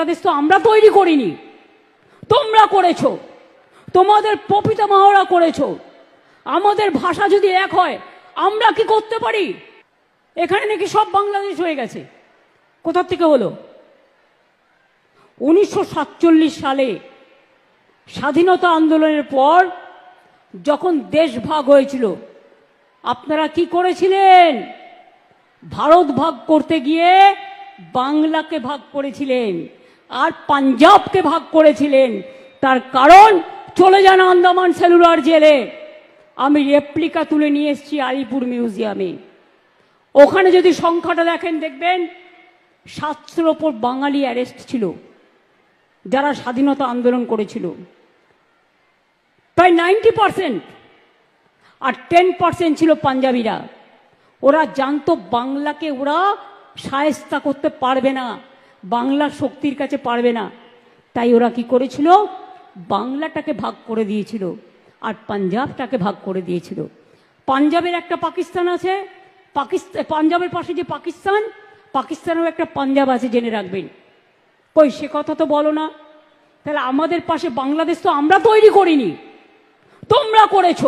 বাংলাদেশ তো আমরা তৈরি করিনি। তোমরা করেছ। তোমাদের পপিতা মাহরা করেছ। আমাদের ভাষা যদি এক হয়, আমরা কি করতে পারি? এখানে নাকি সব বাংলাদেশ হয়ে গেছে। কোথার থেকে হলো? উনিশশো সাতচল্লিশ সালে স্বাধীনতা আন্দোলনের পর যখন দেশ ভাগ হয়েছিল, আপনারা কি করেছিলেন? ভারত ভাগ করতে গিয়ে বাংলাকে ভাগ করেছিলেন। আর পাঞ্জাবকে ভাগ করেছিলেন। তার কারণ, চলে যান আন্দামান সেলুলার জেলে। আমি রেপ্লিকা তুলে নিয়ে এসেছি আলিপুর মিউজিয়ামে ওখানে যদি সংখ্যাটা দেখেন, দেখবেন সাতশোর ওপর বাঙালি অ্যারেস্ট ছিল, যারা স্বাধীনতা আন্দোলন করেছিল। প্রায় নাইনটি পার্সেন্ট আর টেন পার্সেন্ট ছিল পাঞ্জাবিরা। ওরা জানতো বাংলাকে ওরা সায়স্তা করতে পারবে না। বাংলার শক্তির কাছে পারবে না। তাই ওরা কি করেছিল? বাংলাটাকে ভাগ করে দিয়েছিল আর পাঞ্জাবটাকে ভাগ করে দিয়েছিল। পাঞ্জাবের একটা পাকিস্তান আছে। পাকিস্তান পাঞ্জাবের পাশে যে পাকিস্তান, পাকিস্তানেও একটা পাঞ্জাব আছে জেনে রাখবেন। কই, সে কথা তো বলো না। তাহলে আমাদের পাশে বাংলাদেশ তো আমরা তৈরি করিনি। তোমরা করেছ।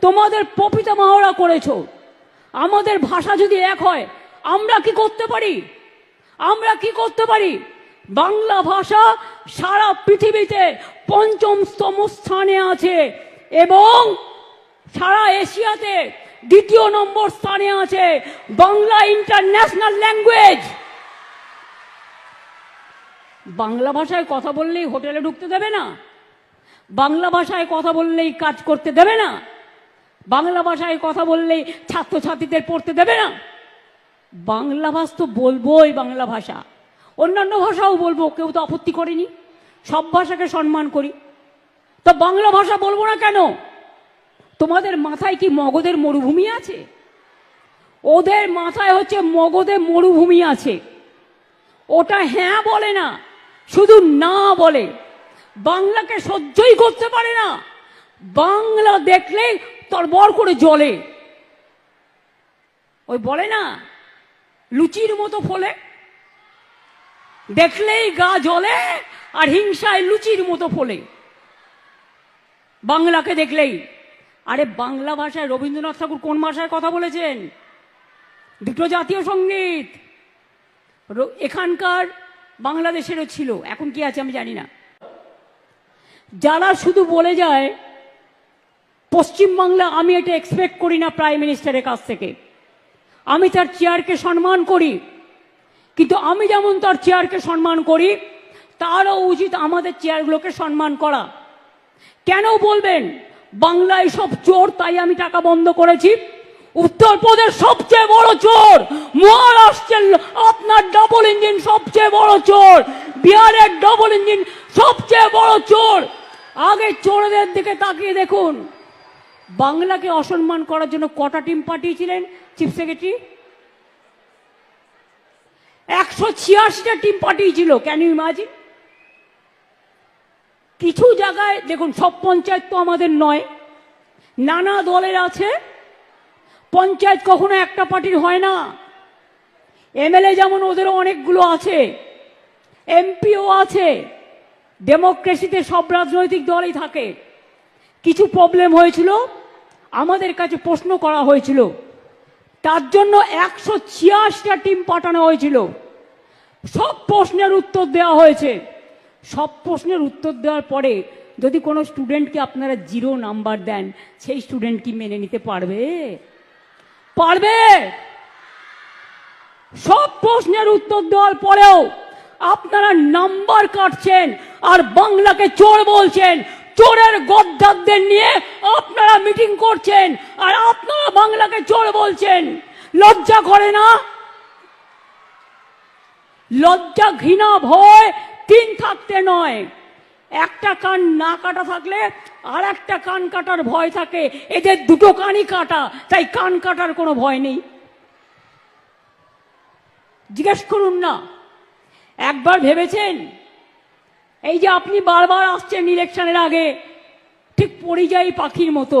তোমাদের পপিতা মাহরা করেছ। আমাদের ভাষা যদি এক হয়, আমরা কি করতে পারি? আমরা কি করতে পারি? বাংলা ভাষা সারা পৃথিবীতে পঞ্চমতম স্থানে আছে এবং সারা এশিয়াতে দ্বিতীয় নম্বর স্থানে আছে বাংলা ইন্টারন্যাশনাল ল্যাঙ্গুয়েজ। বাংলা ভাষায় কথা বললেই হোটেলে ঢুকতে দেবে না। বাংলা ভাষায় কথা বললেই কাজ করতে দেবে না। বাংলা ভাষায় কথা বললেই ছাত্রছাত্রীদের পড়তে দেবে না। বাংলা ভাষা তো বলবোই বাংলা ভাষা। অন্যান্য ভাষাও বলব, কেউ তো আপত্তি করেনি। সব ভাষাকে সম্মান করি। তো বাংলা ভাষা বলব না কেন? তোমাদের মাথায় কি মগদের মরুভূমি আছে? ওদের মাথায় হচ্ছে মগধে মরুভূমি আছে। ওটা হ্যাঁ বলে না, শুধু না বলে। বাংলাকে সহ্যই করতে পারে না। বাংলা দেখলে তরবর করে জলে ওই বলে না লুচির মতো ফলে। দেখলেই গা জ্বলে আর হিংসায় লুচির মতো ফলে। বাংলাকে দেখলেই। আরে বাংলা ভাষায় রবীন্দ্রনাথ ঠাকুর কোন ভাষায় কথা বলেছেন? দুটো জাতীয় সংগীত। এখানকার বাংলাদেশেরও ছিল। এখন কি আছে আমি জানি না। যারা শুধু বলে যায়, পশ্চিমবাংলা আমি এটা এক্সপেক্ট করি না প্রাইম মিনিস্টারের কাছ থেকে। আমি তার চেয়ারকে সম্মান করি। কিন্তু আমি যেমন তার চেয়ারকে সম্মান করি, তারও উচিত আমাদের চেয়ারগুলোকে সম্মান করা। কেন বলবেন? বাংলায় সব চোর, তাই আমি টাকা বন্ধ করেছি। উত্তরপ্রদেশ সবচেয়ে বড় চোর, মহারাষ্ট্রের আপনার ডবল ইঞ্জিন সবচেয়ে বড় চোর, বিহারের ডবল ইঞ্জিন সবচেয়ে বড় চোর। আগে চোরদের দিকে তাকিয়ে দেখুন। বাংলাকে অসম্মান করার জন্য কটা টিম পাঠিয়েছিলেন? Chief secretary? একশো ছিয়াশিটা টিম পাঠিয়েছিল ক্যান ইউ ইমাজিন কিছু জায়গায়, দেখুন, সব পঞ্চায়েত তো আমাদের নয়। নানা দলের আছে। পঞ্চায়েত কখনো একটা পার্টির হয় না। এমএলএ যেমন ওদেরও অনেকগুলো আছে। এমপিও আছে। ডেমোক্রেসিতে সব রাজনৈতিক দলই থাকে। কিছু প্রবলেম হয়েছিল। আমাদের কাছে প্রশ্ন করা হয়েছিল তার জন্য একশো ছিয়াশিটা টিম পাঠানো হয়েছিল। সব প্রশ্নের উত্তর দেওয়া হয়েছে। সব প্রশ্নের উত্তর দেওয়ার পরে যদি কোনো স্টুডেন্টকে আপনারা জিরো নাম্বার দেন, সেই স্টুডেন্ট কি মেনে নিতে পারবে? পারবে! সব প্রশ্নের উত্তর দেওয়ার পরেও আপনারা নাম্বার কাটছেন আর বাংলাকে চোর বলছেন। চোরের গদ্দারদের নিয়ে আপনারা মিটিং করছেন। আর বাংলাকে চোর বলছেন। লজ্জা করে না? লজ্জা ঘৃণা ভয় তিন থাকতে নয়। একটা কান না কাটা থাকলে আর একটা কান কাটার ভয় থাকে। এদের দুটো কানই কাটা, তাই কান কাটার কোনো ভয় নেই। জিজ্ঞেস করুন না। একবার ভেবেছেন? এই যে আপনি বারবার আসছেন ইলেকশনের আগে, ঠিক পরিযায়ী পাখির মতো।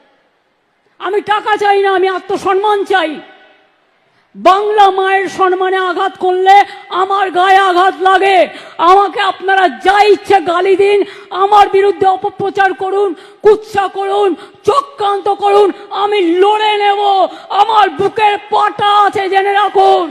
আমি টাকা চাই না, আমি আত্মসম্মান চাই। বাংলা মায়ের সম্মানে আঘাত করলে আমার গায়ে আঘাত লাগে। আমাকে আপনারা যা ইচ্ছে গালি দিন, আমার বিরুদ্ধে অপপ্রচার করুন, কুৎসা করুন, চক্রান্ত করুন, আমি লড়ে নেব। আমার বুকের পাটা আছে জেনে রাখুন।